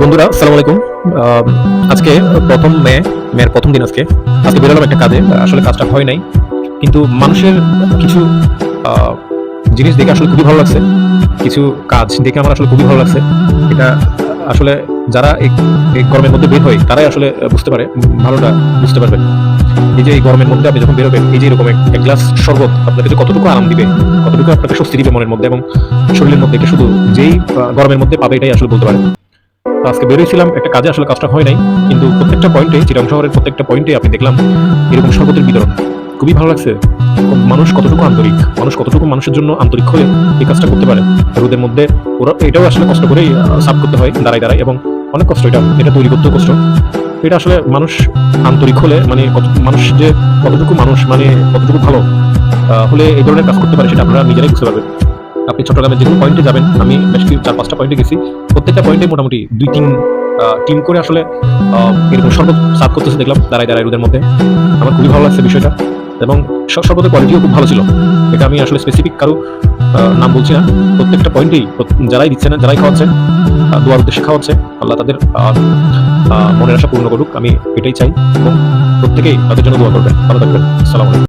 বন্ধুরা আসসালামু আলাইকুম আজকে প্রথম মে, মেয়ের প্রথম দিন আজকে। আজকে বেরোলাম একটা কাজে, আসলে কাজটা হয় নাই। কিন্তু মানুষের কিছু জিনিস দেখে আসলে খুবই ভালো লাগছে। কিছু কাজ দেখে আমার আসলে খুবই ভালো লাগছে। এটা আসলে যারা এই গরমের মধ্যে বের হয়, তারাই আসলে বুঝতে পারে, ভালোটা বুঝতে পারবেন। এই যে এই গরমের মধ্যে আপনি যখন বেরোবেন, এই যে এরকম এক গ্লাস শরবত আপনাকে যে কতটুকু আরাম দিবে, কতটুকু আপনাকে স্বস্তি দিবে মনের মধ্যে এবং শরীরের মধ্যে শুধু যেই গরমের মধ্যে পাবে, এটাই আসলে বলতে পারে আজকে বেরিয়েছিলাম, একটা কাজে আসলে কাজটা হয় নাই, কিন্তু প্রত্যেকটা পয়েন্টে চিরাং শহরের প্রত্যেকটা পয়েন্টে আপনি দেখলাম এরকম শরবতের বিতরণ। খুবই ভালো লাগছে। মানুষ কতটুকু আন্তরিক, মানুষ কতটুকু মানুষের জন্য আন্তরিক হয়ে এই কাজটা করতে পারে। রোদের মধ্যে ওরা, এটাও আসলে কষ্ট করেই সাফ করতে হয়, দাঁড়ায় দাঁড়ায়, এবং অনেক কষ্ট এটা এটা তৈরি করতেও কষ্ট। এটা আসলে মানুষ আন্তরিক হলে মানে মানুষ যে কতটুকু মানুষ মানে কতটুকু ভালো হলে এই ধরনের কাজ করতে পারে সেটা আপনারা নিজেরাই বুঝতে পারবেন। আপনি চট্টগ্রামের যেগুলো পয়েন্টে যাবেন, আমি বেশ কিছু চার, পাঁচটা পয়েন্টে গেছি। প্রত্যেকটা পয়েন্টে মোটামুটি দুই, তিন টিম করে আসলে এরকম শরবত সার্ভ করতেছে দেখলাম, দাঁড়ায় দাঁড়ায় রোদের মধ্যে। আমার খুবই ভালো লাগছে বিষয়টা। এবং স- শরবতের কোয়ালিটিও খুব ভালো ছিল। এটা আমি আসলে স্পেসিফিক কারও নাম বলছি না। প্রত্যেকটা পয়েন্টেই যারাই দিচ্ছে না, যারাই খাওয়াচ্ছে দোয়ার উদ্দেশ্যে খাওয়াচ্ছে, আল্লাহ তাদের মনের আশা পূর্ণ করুক। আমি এটাই চাই। এবং প্রত্যেকেই তাদের জন্য দোয়া করবেন। ভালো থাকবেন। সালাম